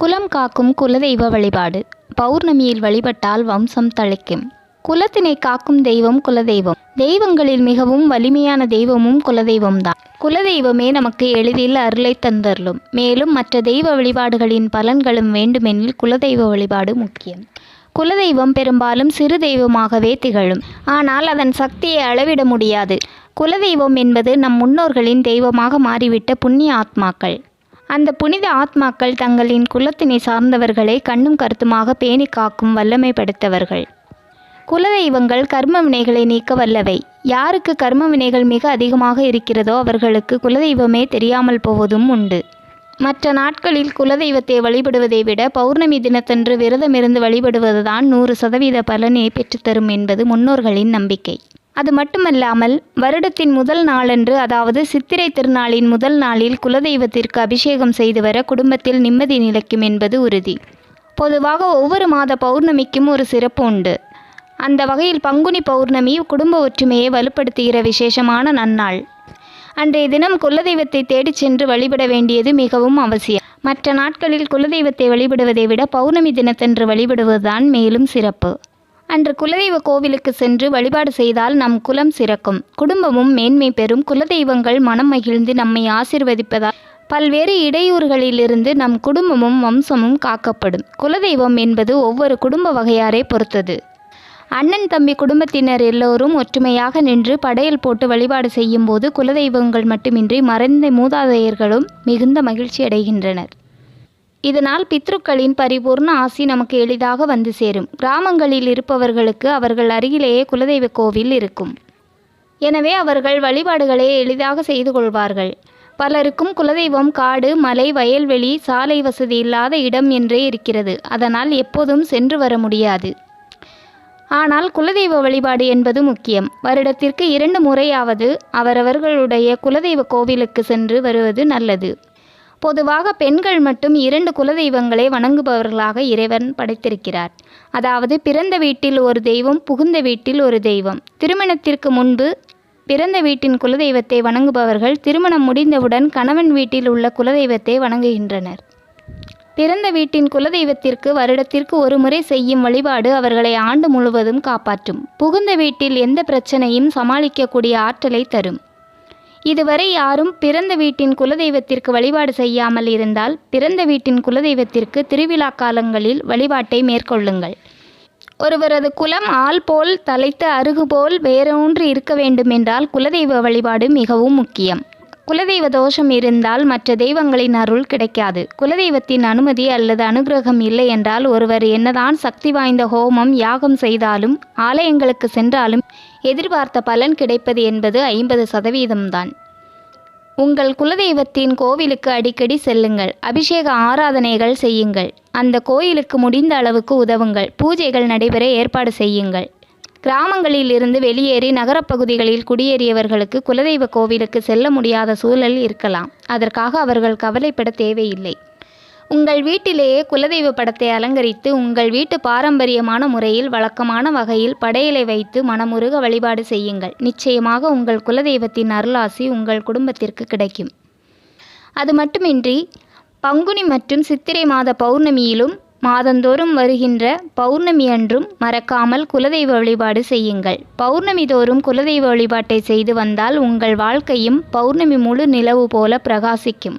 குலம் காக்கும் குலதெய்வ வழிபாடு. பௌர்ணமியில் வழிபட்டால் வம்சம் தழைக்கும். குலத்தினை காக்கும் தெய்வம் குலதெய்வம். தெய்வங்களில் மிகவும் வலிமையான தெய்வமும் குலதெய்வம்தான். குலதெய்வமே நமக்கு எளிதில் அருளை தந்தருளும். மேலும் மற்ற தெய்வ வழிபாடுகளின் பலன்களும் வேண்டுமெனில் குலதெய்வ வழிபாடு முக்கியம். குலதெய்வம் பெரும்பாலும் சிறு தெய்வமாகவே திகழும். ஆனால் அதன் சக்தியை அளவிட முடியாது. குலதெய்வம் என்பது நம் முன்னோர்களின் தெய்வமாக மாறிவிட்ட புண்ணிய ஆத்மாக்கள். அந்த புனித ஆத்மாக்கள் தங்களின் குலத்தினை சார்ந்தவர்களை கண்ணும் கருத்துமாக பேணி காக்கும் வல்லமை படைத்தவர்கள். குலதெய்வங்கள் கர்ம வினைகளை நீக்க வல்லவை. யாருக்கு கர்ம வினைகள் மிக அதிகமாக இருக்கிறதோ அவர்களுக்கு குலதெய்வமே தெரியாமல் போவதும் உண்டு. மற்ற நாட்களில் குலதெய்வத்தை வழிபடுவதை விட பௌர்ணமி தினத்தன்று விரதமிருந்து வழிபடுவதுதான் நூறு சதவீத பலனை பெற்றுத்தரும் என்பது முன்னோர்களின் நம்பிக்கை. அது மட்டுமல்லாமல் வருடத்தின் முதல் நாளன்று அதாவது சித்திரை திருநாளின் முதல் நாளில் குலதெய்வத்திற்கு அபிஷேகம் செய்து வர குடும்பத்தில் நிம்மதி நிலைக்கும் என்பது உறுதி. பொதுவாக ஒவ்வொரு மாத பௌர்ணமிக்கும் ஒரு சிறப்பு உண்டு. அந்த வகையில் பங்குனி பௌர்ணமி குடும்ப ஒற்றுமையை வலுப்படுத்துகிற விசேஷமான நன்னாள். அன்றைய தினம் குலதெய்வத்தை தேடிச் சென்று வழிபட வேண்டியது மிகவும் அவசியம். மற்ற நாட்களில் குலதெய்வத்தை வழிபடுவதை விட பௌர்ணமி தினத்தன்று வழிபடுவதுதான் மேலும் சிறப்பு. அன்று குலதெய்வ கோவிலுக்கு சென்று வழிபாடு செய்தால் நம் குலம் சிறக்கும். குடும்பமும் மேன்மை பெறும். குலதெய்வங்கள் மனம் மகிழ்ந்து நம்மை ஆசிர்வதிப்பதால் பல்வேறு இடையூறுகளிலிருந்து நம் குடும்பமும் வம்சமும் காக்கப்படும். குலதெய்வம் என்பது ஒவ்வொரு குடும்ப வகையாரை பொறுத்தது. அண்ணன் தம்பி குடும்பத்தினர் எல்லோரும் ஒற்றுமையாக நின்று படையல் போட்டு வழிபாடு செய்யும் போது குலதெய்வங்கள் மட்டுமின்றி மறைந்த மூதாதையர்களும் மிகுந்த மகிழ்ச்சி அடைகின்றனர். இதனால் பித்ருக்களின் பரிபூர்ண ஆசி நமக்கு எளிதாக வந்து சேரும். கிராமங்களில் இருப்பவர்களுக்கு அவர்கள் அருகிலேயே குலதெய்வ கோவில் இருக்கும். எனவே அவர்கள் வழிபாடுகளை எளிதாக செய்து கொள்வார்கள். பலருக்கும் குலதெய்வம் காடு மலை வயல்வெளி சாலை வசதி இல்லாத இடம் என்றே இருக்கிறது. அதனால் எப்போதும் சென்று வர முடியாது. ஆனால் குலதெய்வ வழிபாடு என்பது முக்கியம். வருடத்திற்கு இரண்டு முறையாவது அவரவர்களுடைய குலதெய்வ கோவிலுக்கு சென்று வருவது நல்லது. பொதுவாக பெண்கள் மட்டும் இரண்டு குலதெய்வங்களை வணங்குபவர்களாக இறைவன் படைத்திருக்கிறார். அதாவது பிறந்த வீட்டில் ஒரு தெய்வம் புகுந்த வீட்டில் ஒரு தெய்வம். திருமணத்திற்கு முன்பு பிறந்த வீட்டின் குலதெய்வத்தை வணங்குபவர்கள் திருமணம் முடிந்தவுடன் கணவன் வீட்டில் உள்ள குலதெய்வத்தை வணங்குகின்றனர். பிறந்த வீட்டின் குலதெய்வத்திற்கு வருடத்திற்கு ஒரு முறை செய்யும் வழிபாடு அவர்களை ஆண்டு முழுவதும் காப்பாற்றும். புகுந்த வீட்டில் எந்த பிரச்சனையும் சமாளிக்கக்கூடிய ஆற்றலை தரும். இதுவரை யாரும் பிறந்த வீட்டின் குலதெய்வத்திற்கு வழிபாடு செய்யாமல் இருந்தால் பிறந்த வீட்டின் குலதெய்வத்திற்கு திருவிழா காலங்களில் வழிபாட்டை மேற்கொள்ளுங்கள். ஒருவரது குலம் ஆள் போல் தலைத்த அருகு போல் வேரூன்றி இருக்க வேண்டுமென்றால் குலதெய்வ வழிபாடு மிகவும் முக்கியம். குலதெய்வ தோஷம் இருந்தால் மற்ற தெய்வங்களின் அருள் கிடைக்காது. குலதெய்வத்தின் அனுமதி அல்லது அனுகிரகம் இல்லை என்றால் ஒருவர் என்னதான் சக்தி வாய்ந்த ஹோமம் யாகம் செய்தாலும் ஆலயங்களுக்கு சென்றாலும் எதிர்பார்த்த பலன் கிடைப்பது என்பது ஐம்பது சதவீதம்தான். உங்கள் குலதெய்வத்தின் கோவிலுக்கு அடிக்கடி செல்லுங்கள். அபிஷேக ஆராதனைகள் செய்யுங்கள். அந்த கோயிலுக்கு முடிந்த அளவுக்கு உதவுங்கள். பூஜைகள் நடைபெற ஏற்பாடு செய்யுங்கள். கிராமங்களில் இருந்து வெளியேறி நகரப்பகுதிகளில் குடியேறியவர்களுக்கு குலதெய்வ கோவிலுக்கு செல்ல முடியாத சூழல் இருக்கலாம். அதற்காக அவர்கள் கவலைப்பட தேவையில்லை. உங்கள் வீட்டிலேயே குலதெய்வ படத்தை அலங்கரித்து உங்கள் வீட்டு பாரம்பரியமான முறையில் வழக்கமான வகையில் படையலை வைத்து மனமுருக வழிபாடு செய்யுங்கள். நிச்சயமாக உங்கள் குலதெய்வத்தின் அருளாசி உங்கள் குடும்பத்திற்கு கிடைக்கும். அது மட்டுமின்றி பங்குனி மற்றும் சித்திரை மாத பௌர்ணமியிலும் மாதந்தோறும் வருகின்ற பௌர்ணமி அன்றும் மறக்காமல் குலதெய்வ வழிபாடு செய்யுங்கள். பௌர்ணமி தோறும் குலதெய்வ வழிபாட்டை செய்து வந்தால் உங்கள் வாழ்க்கையும் பௌர்ணமி முழு நிலவு போல பிரகாசிக்கும்.